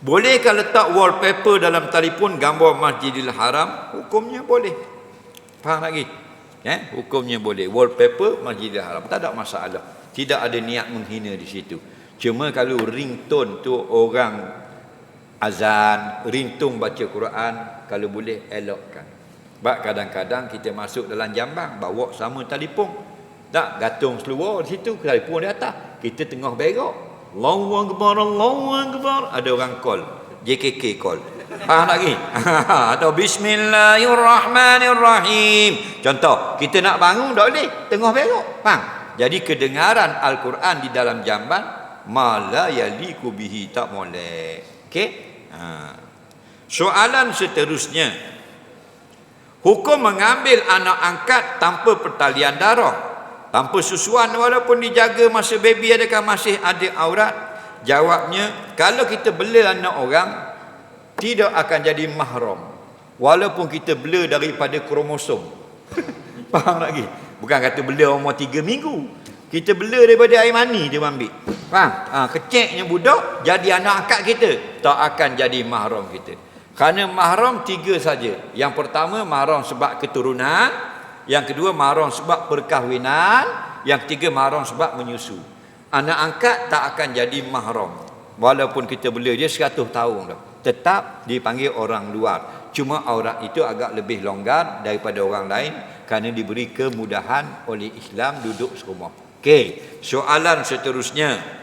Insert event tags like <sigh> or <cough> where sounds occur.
Bolehkah letak wallpaper dalam telefon gambar Masjidil Haram? Hukumnya boleh. Faham lagi? Ya, hukumnya boleh. Wallpaper Masjidil Haram tak ada masalah. Tidak ada niat menghina di situ. Cuma kalau ringtone tu orang azan, ringtone baca Quran, kalau boleh elokkan. Sebab kadang-kadang kita masuk dalam jambang bawa sama telefon. Tak gantung seluar di situ, telefon di atas. Kita tengah berak. Allahu Akbar, Allahu Akbar. Ada orang call. JKK call. Faham lagi? Atau Bismillahirrahmanirrahim. Contoh, kita nak bangun tak boleh. Tengah berak. Faham? Jadi kedengaran Al-Quran di dalam jamban, mala yaliku bihi tak boleh. Okey? Ha. Soalan seterusnya. Hukum mengambil anak angkat tanpa pertalian darah tanpa susuan walaupun dijaga masa baby adakah masih ada aurat? Jawabnya kalau kita bela anak orang tidak akan jadi mahram walaupun kita bela daripada kromosom. <laughs> Faham lagi? Bukan kata bela umur 3 minggu. Kita bela daripada air mani dia ambil. Faham? Ha, keceknya budak jadi anak angkat kita. Tak akan jadi mahram kita. Kerana mahram tiga saja. Yang pertama mahram sebab keturunan yang kedua mahram sebab perkahwinan, yang ketiga mahram sebab menyusu. Anak angkat tak akan jadi mahram walaupun kita bela dia 100 tahun dah. Tetap dipanggil orang luar. Cuma aurat itu agak lebih longgar daripada orang lain kerana diberi kemudahan oleh Islam duduk serumah. Okey, soalan seterusnya.